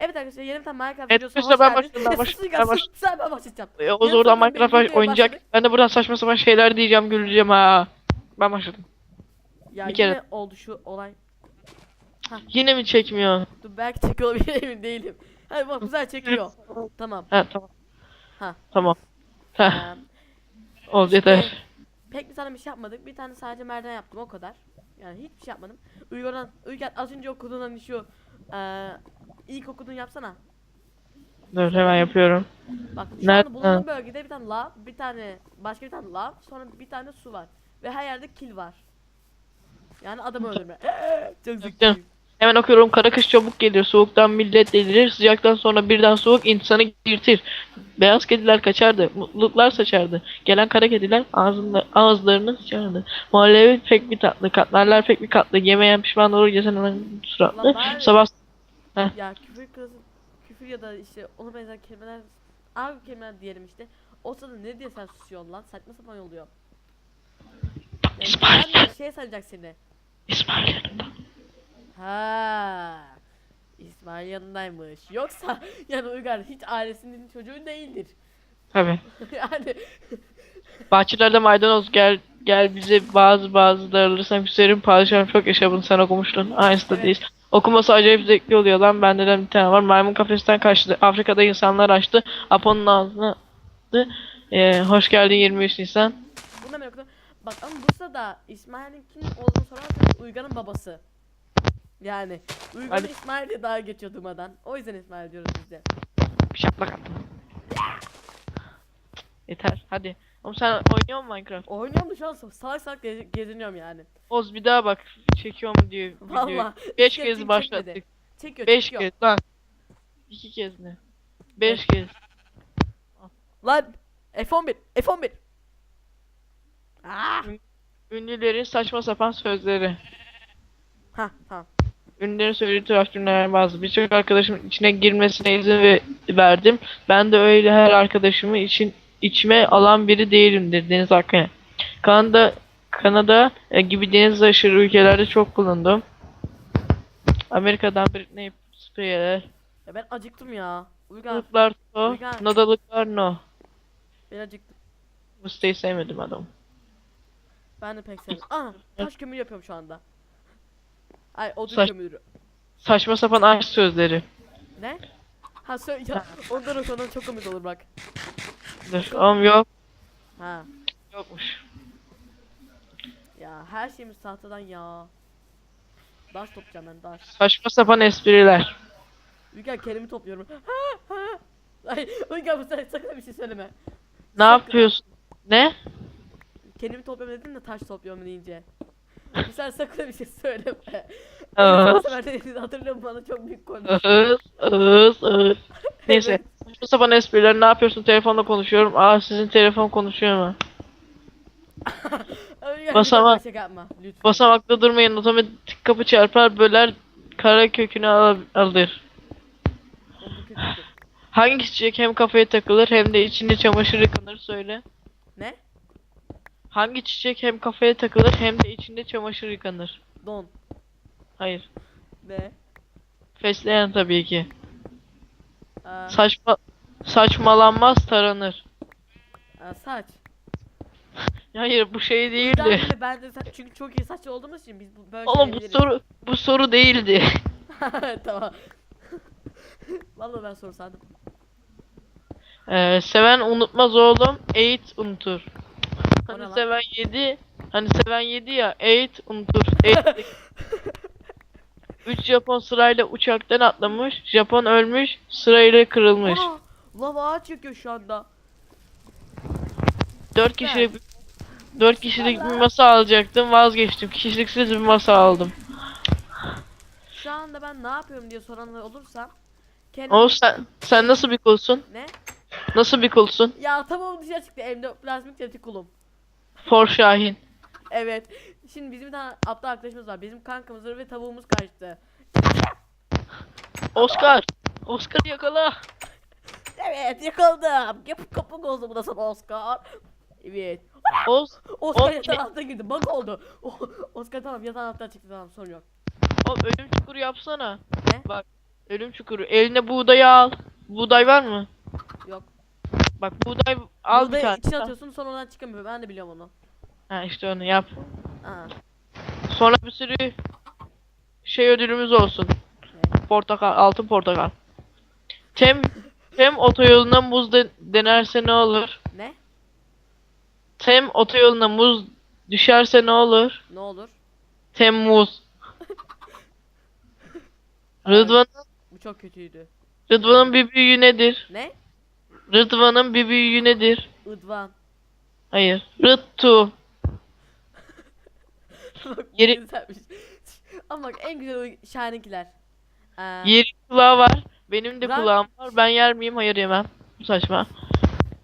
Evet arkadaşlar yeni bir tane Minecraft Evet, arkadaşlar, hoş ben geldiniz. başladım, ben başladım, ben başladım. Sen ben başlayacağım. E, Oğuz Yarın oradan Minecraft oynayacak. başladık. Ben de buradan saçma sapan şeyler diyeceğim güleceğim ha. Ben başladım. Ya Bir yine kere- oldu şu olay. Yine mi çekmiyor? Dur belki çekiyor olabilir emin değilim. Hadi bak güzel çekiyor. tamam. Ha tamam. Ha. Tamam. Ee, Ha. Oğuz yeter. pek bir tane bir şey yapmadık. Bir tane sadece merdiven yaptım o kadar. Yani hiçbir şey yapmadım. Uygar'dan Uygar az önce okuduğun hani şu eee ilk okuduğun yapsana. Dur hemen yapıyorum. Bak şu Nerede? anda bulunduğum bölgede bir tane lav, bir tane başka bir tane lav, sonra bir tane su var. Ve her yerde kill var. Yani adam öldürme. Çok Yapacağım. Hemen okuyorum. Kara kış çabuk gelir. Soğuktan millet delirir. Sıcaktan sonra birden soğuk insanı girtir. Beyaz kediler kaçardı. Mutluluklar saçardı. Gelen kara kediler ağzında, ağızlarını sıçardı. Muhallebi pek bir tatlı. Katlarlar pek bir katlı. Yemeyen pişman olur. Yesen suratlı. Lan Sabah Ya küfür kırılsın. Küfür ya da işte ona benzer kelimeler ağır kelimeler diyelim işte. O sırada ne diye sen susuyorsun lan? Saçma sapan oluyor. Yani İsmail. şey sanacak seni. İsmail yanında. Ha. İsmail yanındaymış. Yoksa yani Uygar hiç ailesinin çocuğu değildir. Tabii. yani Bahçelerde maydanoz gel gel bize bazı bazıları alırsan küserim padişahım çok yaşa bunu sen okumuştun. Aynısı da Evet. değil. Okuması acayip zevkli oluyor lan. Bende de bir tane var. Maymun kafesten kaçtı. Afrika'da insanlar açtı. Apo'nun ağzına attı. Ee, hoş geldin 23 Nisan. bunu ben okudum. Bak ama Bursa'da İsmail'in kim olduğunu sorarsanız Uygar'ın babası. Yani Uygar'ın Hadi. İsmail diye daha geçiyor durmadan. O yüzden İsmail diyoruz biz de. Bir şaplak attım. Yeter hadi. Oğlum sen oynuyor musun Minecraft? Oynuyorum da şu an salak salak gez- geziniyorum yani. Oz bir daha bak çekiyor mu diyor. Valla. 5 Çektim, kez başlattık. Çekiyor 5 çekiyor. kez lan. 2 kez ne? 5 kez. Lan F11 F11. Ah! Ünlülerin saçma sapan sözleri. Ha tamam. Ünlülerin söylediği cümleler bazı. Birçok arkadaşımın içine girmesine izin ve- verdim. Ben de öyle her arkadaşımı için içime alan biri değilimdir. Deniz Akkaya. Kanada, Kanada e, gibi deniz aşırı ülkelerde çok bulundum. Amerika'dan Britney Spears. Ya ben acıktım ya. Uygar Nadalıklar no. Uygar. Nadalıklar no. ben acıktım. Bu siteyi sevmedim adam. Ben de pek sevmiyorum. Aa taş kömür yapıyorum şu anda. Ay odun Saç- kömürü. Saçma sapan aşk sözleri. Ne? Ha söyle ya. Ondan konudan çok komik olur bak. Dur. Oğlum yok. Ha. Yokmuş. Ya her şeyimiz tahtadan ya. Daş toplayacağım ben daş. Saçma sapan espriler. Uygar kelimi topluyorum. Ha, ha. Ay Uygar bu sefer sakın bir şey söyleme. Ne yapıyorsun? Ne? Kelimi topluyorum dedim de taş topluyorum deyince. Sefer sakın bir şey söyleme. Bu sefer hatırlıyorum bana çok büyük konu. Ağız, ağız, ağız. Neyse. Saçma sapan espriler ne yapıyorsun? Telefonla konuşuyorum. Aa sizin telefon konuşuyor mu? Uygar Basama- lütfen şaka yapma. Lütfen. Basamakta durmayın. Otomatik kapı çarpar böler kara kökünü al- alır. Hangi çiçek hem kafaya takılır hem de içinde çamaşır yıkanır söyle. Ne? Hangi çiçek hem kafaya takılır hem de içinde çamaşır yıkanır? Don. Hayır. Ne? Fesleğen tabii ki. Aa, Saçma saçmalanmaz taranır. aa, saç. Hayır bu şey Ben değildi. de, ben de sa- çünkü çok iyi saçlı olduğumuz için biz bu böyle Oğlum bu şeyleri soru bu soru değildi. tamam. Vallahi ben soru sandım. Ee, seven unutmaz oğlum, eğit unutur. O lan? seven yedi, hani seven yedi ya, eğit unutur. Eğit. Üç Japon sırayla uçaktan atlamış, Japon ölmüş, sırayla kırılmış. Aa, lava ağaç yakıyor şu anda. Dört kişilik dört kişilik bir masa alacaktım, vazgeçtim. Kişiliksiz bir masa aldım. Şu anda ben ne yapıyorum diye soranlar olursa kendim Oğuz sen, sen nasıl bir kulsun? ne? Nasıl bir kulsun? Ya tamam dışarı çıktı elimde plastik retikulum. For Şahin. Evet. Şimdi bizim bir tane aptal arkadaşımız var. Bizim kankamız var ve tavuğumuz kaçtı. Oscar! Oscar yakala! Evet yakaladım. Yapıp kapı oldu bu da sana Oscar. Evet. Oz, Oscar O- yatağın altına girdi. Bak oldu. O- Oscar tamam yatağın altından çıktı tamam sorun yok. oğlum ölüm çukuru yapsana. Ne? Bak, Ölüm çukuru. Eline buğdayı al. Buğday var mı? Yok. Bak buğday al bir Buğdayı tane. içine atıyorsun sonra oradan çıkamıyor. Ben de biliyorum onu. Ha işte onu yap. Aa. Sonra bir sürü şey ödülümüz olsun. Portakal, altın portakal. Tem Tem otoyoluna muz de- denerse ne olur? Ne? Tem otoyoluna muz düşerse ne olur? Ne olur? Temmuz. Rıdvan Bu çok kötüydü. Rıdvan'ın bir büyüğü nedir? Ne? Rıdvan'ın bir büyüğü nedir? Idvan. Hayır. Rıttu. Bak, Yeri- güzelmiş. Ama bak en güzel o Shine'inkiler. Ee, Yeri kulağı var. Benim de Bırak. kulağım var. Ben yer miyim? Hayır yemem. Bu saçma.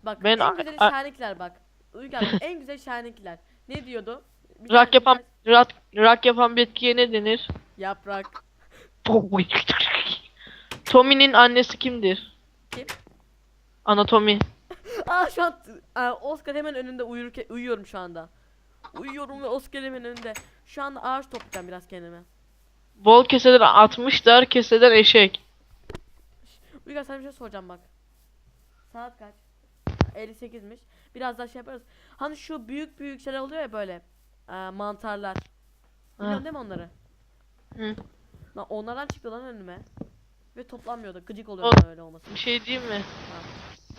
bak ben en güzel Shine'inkiler bak. Uygar en güzel Shine'inkiler. Ne diyordu? Bir Rak yapan rak, rak yapan bitkiye ne denir? Yaprak. Tommy'nin annesi kimdir? Kim? Anatomi. Aa şu an aa, Oscar hemen önünde uyurken uyuyorum şu anda. Uyuyorum ve Oscar hemen önünde. Şu anda ağaç toplayacağım biraz kendime. Bol keseden 60 dar keseden eşek. Uygar sana bir şey soracağım bak. Saat kaç? 58'miş. Biraz daha şey yaparız. Hani şu büyük büyük şeyler oluyor ya böyle. Ee, mantarlar. Biliyorsun değil mi onları? Hı. Lan onlardan çıktı lan önüme. Ve toplanmıyordu. Gıcık O- oluyorum öyle olması. Bir şey diyeyim mi?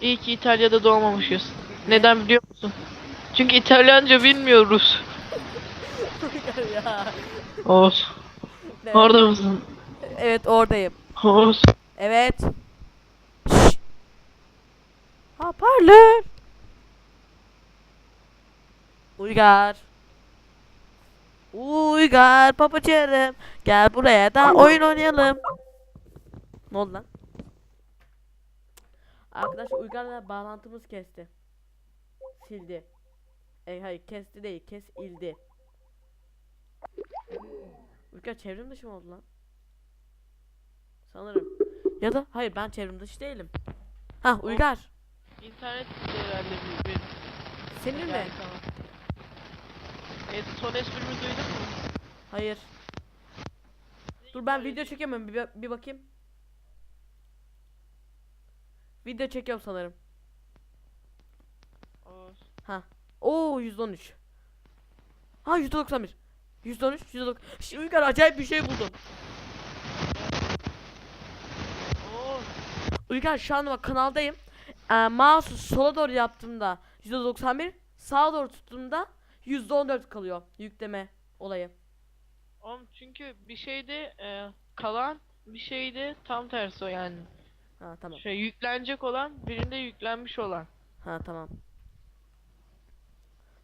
İyi ki İtalya'da doğmamışız. Neden biliyor musun? Çünkü İtalyanca bilmiyoruz. Ya. Oğuz. Evet. Orada mısın? Evet oradayım. Oğuz. Evet. Şşş. Hoparlör. Uygar. Uygar papaçarım. Gel buraya da oyun oynayalım. Ne oldu lan? Arkadaşlar Uygar'la bağlantımız kesti. Sildi. E hayır kesti değil kesildi. Uygar çevrim dışı mı oldu lan? Sanırım. Ya da hayır ben çevrim dışı değilim. Ha Uygar. İnternet herhalde bir, benim. Senin mi? Evet, son esprimi duydun mu? Hayır. Dur ben video çekemem bir, bir bakayım. Video çekiyorum sanırım. Oğuz. Oo 113. Ha 191. 113, 190. Şş, Uygar acayip bir şey buldum. Uygar şu anda bak kanaldayım. Ee, mouse'u sola doğru yaptığımda %91, sağa doğru tuttuğumda %14 kalıyor yükleme olayı. Oğlum çünkü bir şeyde e, kalan bir şeyde tam tersi o yani. Ha tamam. Şey yüklenecek olan birinde yüklenmiş olan. Ha tamam.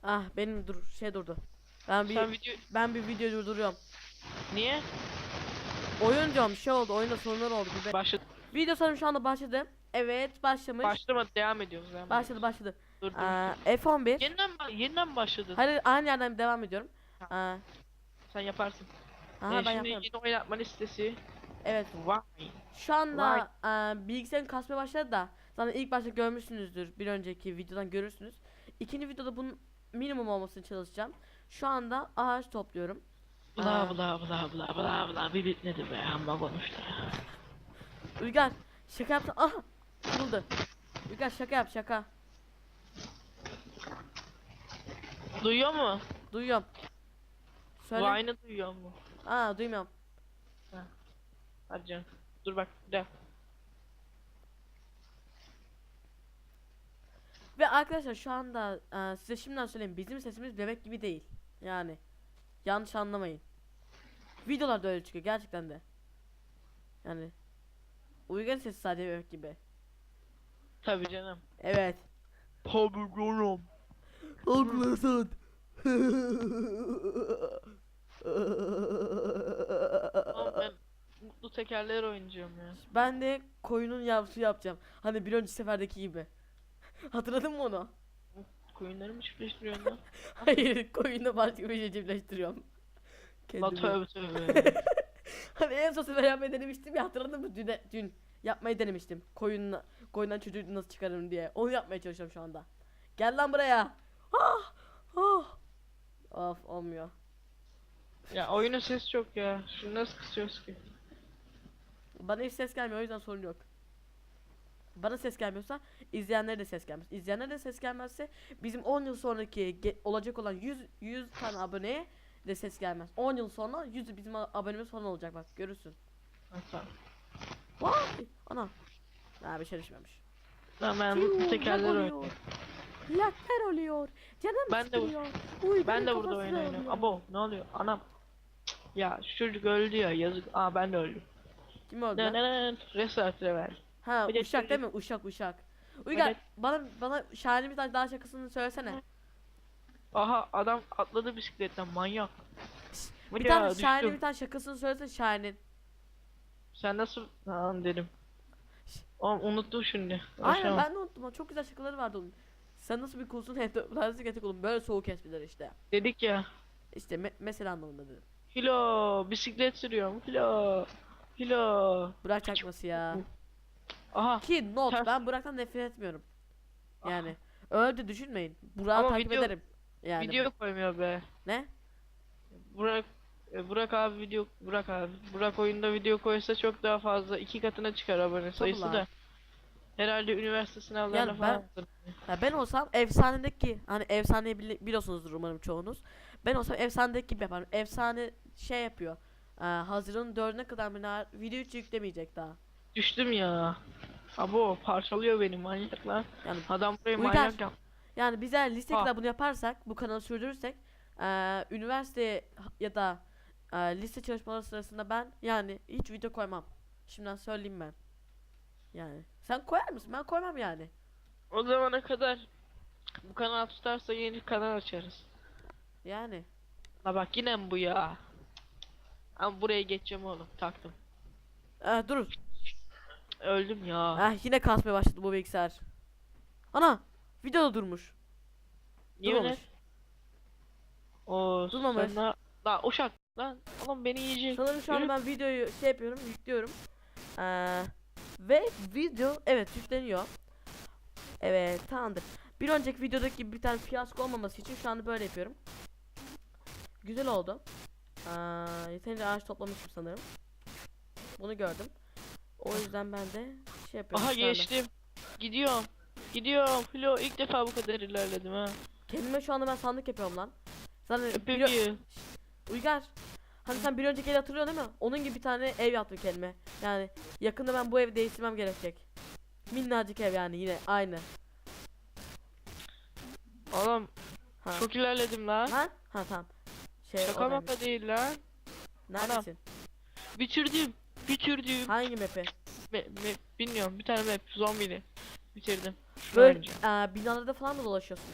Ah benim dur şey durdu. Ben bir Sen video ben bir video durduruyorum. niye Oyun diyorum şey oldu oyunda sorunlar oldu. Bir başladı? video sanırım şu anda başladı. Evet başlamış. Başlamadı devam ediyoruz. Devam başladı başladı. Dur dur. Aa, F11. Yeniden yeniden başladın. Hayır aynı yerden devam ediyorum. Aa, Sen yaparsın. aha, Ee, ben şimdi yaparım. yeni oynatma listesi. Evet. Vay. Şu anda aa, bilgisayarın kasmaya başladı da zaten ilk başta görmüşsünüzdür. Bir önceki videodan görürsünüz. İkinci videoda bunun minimum olmasını çalışacağım. Şu anda ağaç topluyorum. Bla bla bla bla bla bla bir bitmedi be amma konuştu. Uygar şaka yaptın. Aha! Buldu. Uygar şaka yap şaka. Duyuyor mu? Duyuyorum. Söyle. Vine'ı duyuyor mu? Aa duymuyorum. Hadi canım. Dur bak dakika. Ve arkadaşlar şu anda e, size şimdiden söyleyeyim bizim sesimiz bebek gibi değil. Yani yanlış anlamayın. Videolarda öyle çıkıyor gerçekten de. Yani Uygar sesi sadece bebek gibi. Tabii canım. Evet. Tabii canım. Haklısın. Oğlum ben mutlu tekerler oynayacağım ya. ben de koyunun yavrusu yapacağım. Hani bir önceki seferdeki gibi. Hatırladın mı onu? Koyunları mı çiftleştiriyorsun lan? Hayır koyunu başka bir şey cimleştiriyorum. Lan Kendimi. tövbe tövbe. Hani en son sefer yapmayı denemiştim ya hatırladın mı? Dün, dün yapmayı denemiştim. Koyunla, koyundan çocuğu nasıl çıkarırım diye. Onu yapmaya çalışıyorum şu anda. Gel lan buraya. Ah, ah. Of olmuyor. ya oyunun sesi çok ya. Şunu nasıl kısıyoruz ki? Bana hiç ses gelmiyor o yüzden sorun yok. Bana ses gelmiyorsa izleyenlere de ses gelmez. İzleyenlere de ses gelmezse bizim 10 yıl sonraki olacak olan 100 100 tane aboneye de ses gelmez. 10 yıl sonra 100 bizim abonemiz falan olacak bak görürsün. Tamam. Vay! Ana. Ha bir şey düşmemiş. Lan ben bu oluyor. oynuyorum. Lagler oluyor. Canım Ben de. Uy, Ben de burada oyun oynuyorum. Abo ne oluyor? Anam. Ya şu çocuk öldü ya yazık. Aa ben de öldüm. Kim öldü Ne lan? level. Ha de uşak değil mi? Uşak uşak. Uygar Evet. bana bana bir tane daha şakasını söylesene. Aha adam atladı bisikletten manyak. Bir Ya, tane düştüm. bir tane şakasını söylesene Şahin'in. Sen nasıl lan dedim. Oğlum unuttum şimdi. Aynen Uğraşamam. ben de unuttum. ama Çok güzel şakaları vardı onun. Sen nasıl bir kulsun plastik etek olun. Böyle soğuk espriler işte. Dedik ya. İşte me- mesela anlamında dedim. Hilo bisiklet sürüyorum. Hilo. Hilo. Burak çakması ya. Aha. Ki not Ters- ben Burak'tan nefret etmiyorum. Yani öyle düşünmeyin. Burak'ı Ama takip video- ederim. Yani. Video koymuyor be. Ne? Burak e, Burak abi video Burak abi Burak oyunda video koysa çok daha fazla iki katına çıkar abone sayısı lan. da. Herhalde üniversite sınavlarına Yani falan. ben- hazırlanıyor. Ya ben olsam efsanedeki hani efsaneyi bili- biliyorsunuzdur umarım çoğunuz. Ben olsam efsanedeki gibi yaparım. Efsane şey yapıyor. Ee, Haziran'ın dördüne kadar mı ne video hiç yüklemeyecek daha. Düştüm ya. Abo parçalıyor beni manyak lan. Yani Adam burayı Uygar. manyak yap. yani biz eğer lise Ah. kadar bunu yaparsak, bu kanalı sürdürürsek ee, üniversite ya da ee, lise çalışmaları sırasında ben yani hiç video koymam. Şimdiden söyleyeyim ben. Yani sen koyar mısın? Ben koymam yani. O zamana kadar bu kanal tutarsa yeni kanal açarız. Yani. La bak yine mi bu ya? Ama buraya geçeceğim oğlum taktım. Ee, dur. Öldüm ya. Ah yine kasmaya başladı bu bilgisayar. Ana! Video da durmuş. Yemin Durmamış. et. Oo, Durmamış. sen daha- La uşak lan oğlum beni yiyecek. Sanırım şu an Yürü. ben videoyu şey yapıyorum, yüklüyorum. Ee, ve video evet yükleniyor. Evet tamamdır. Bir önceki videodaki gibi bir tane fiyasko olmaması için şu anda böyle yapıyorum. Güzel oldu. Ee, yeterince ağaç toplamışım sanırım. Bunu gördüm. O yüzden ben de şey yapıyorum. Aha geçtim. Gidiyorum. Gidiyorum. Flo ilk defa bu kadar ilerledim ha. Kendime şu anda ben sandık yapıyorum lan. Zaten bir, Peki. Uygar. Hani sen bir önceki evi hatırlıyorsun değil mi? Onun gibi bir tane ev yaptım kendime. Yani yakında ben bu evi değiştirmem gerekecek. Minnacık ev yani yine aynı. Oğlum Ha. çok ilerledim lan. Ha? Ha tamam. Şey Şaka maka değil lan. Neredesin? Bitirdim. Bitirdim. Hangi map'i? Me, me, bilmiyorum bir tane map zombili. Bitirdim. Böyle Önce. eee, binalarda falan mı dolaşıyorsun?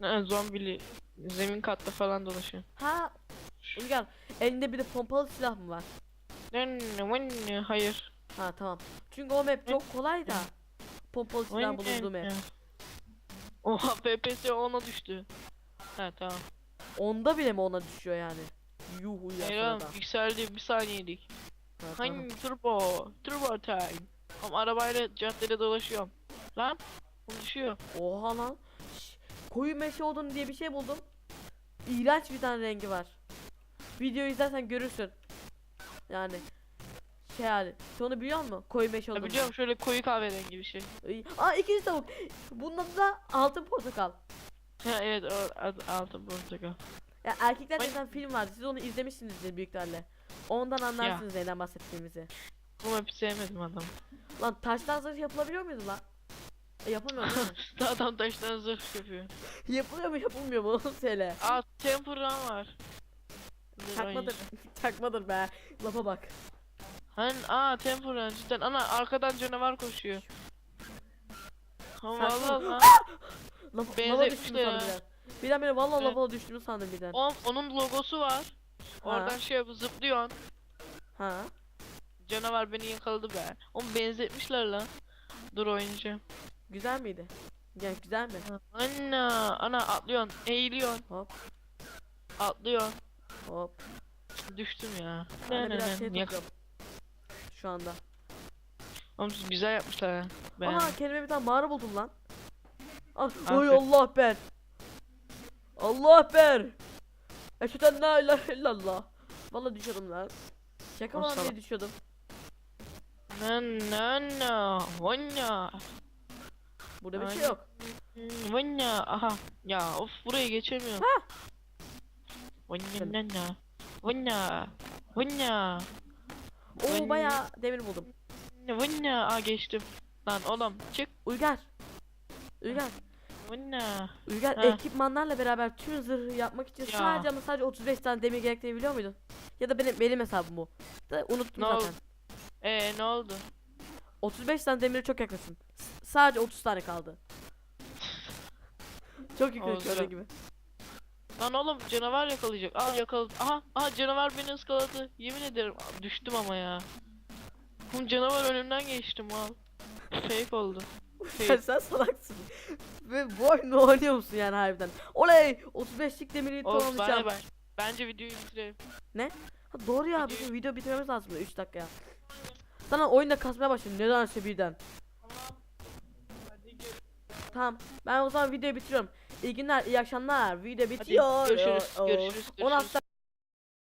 Ha, zombili. Zemin katta falan dolaşıyor. Ha Uygar elinde bir de pompalı silah mı var? Hayır. Ha tamam. Çünkü o map çok kolay da. Pompalı silah bulunduğu map. Oha FPS 10'a düştü. Ha tamam. Onda bile mi ona düşüyor yani? Yuhu ya da. yükseldi bir saniyelik. Tamam. Hangi turbo? Turbo time. Ama arabayla caddede dolaşıyorum. Lan. Düşüyor. Oha lan. Şş, koyu meşe odun diye bir şey buldum. İğrenç bir tane rengi var. Video izlersen görürsün. Yani şey yani. Sen onu biliyor musun? Koyu meşe odun. biliyorum şöyle koyu kahverengi bir şey. Aa ikinci tavuk. Bunun adı da altın portakal. Ha evet o ad- altın portakal. Ya erkekler Ay. desen film vardı. Siz onu izlemişsinizdir büyük ihtimalle. Ondan anlarsınız neyden bahsettiğimizi. Bu map'i sevmedim adam. Lan taştan zırh yapılabiliyor muydu lan? E, yapılmıyor değil mi? adam taştan zırh yapıyor. yapılıyor mu yapılmıyor mu? Onu söyle. Aa temper'dan var. Dur, Takmadır. oynayacağım. Takmadır be. Lafa bak. Hani aa temper'dan cidden ana arkadan canavar koşuyor. Ha Saçma. vallahi lan. Laf, lava Benzetmişler düştüm ya. sandım birden. Birden beni valla Evet. lava düştüğümü sandım birden. Oğlum, onun logosu var. Oradan şey yapıp zıplıyorsun. Ha. Canavar beni yakaladı be. Oğlum benzetmişler lan. Dur oynayacağım. Güzel miydi? Yani güzel mi? Ana ana atlıyorsun, eğiliyorsun, Hop atlıyorsun. hop. Düştüm ya. Ben de Ne, ne, biraz ne, şey. Şu anda. Oğlum siz güzel yapmışlar ha. Ben. Ana kendime bir tane mağara buldum lan. Ah, oy Allah ber. Allah ber. Eşhedü en la ilahe illallah. Valla düşüyordum lan. Şaka mı lan diye düşüyordum. Anna, vanya, Burada bir şey yok. vanya, aha. Ya of buraya geçemiyorum. Ha. Vanya, Şöyle. nana, vanya, vanya, Oo bayağı demir buldum. vanya. Aa geçtim. Lan oğlum çık. Uygar. Uygar. Vanya. Uygar Ha. ekipmanlarla beraber tüm zırhı yapmak için Ya. sadece ama sadece 35 tane demir gerektiğini biliyor muydun? Ya da benim benim hesabım bu. Da unuttum Ne zaten. Ee ne oldu? 35 tane demire çok yakınsın. S- sadece 30 tane kaldı. çok yakın Olsun. gördüğün gibi. Lan oğlum canavar yakalayacak. Aa yakaladı. Aha, aha canavar beni ıskaladı. Yemin ederim Aa, düştüm ama ya. Bu canavar önümden geçti mal. Fake oldu. Sen, Fake. sen salaksın. Ve bu oyunu oynuyor musun yani harbiden? Oley! 35'lik demiri Of tamamlayacağım. bay bay. Bence videoyu bitirelim. Ha, doğru ya bizim video bitirmemiz lazım 3 dakika ya. Sana oyunda kasmaya başladım. Neden şey birden? Tamam. Ben o zaman videoyu bitiriyorum. İyi günler, iyi akşamlar. Video bitiyor. görüşürüz, Oo, görüşürüz, 16 görüşürüz.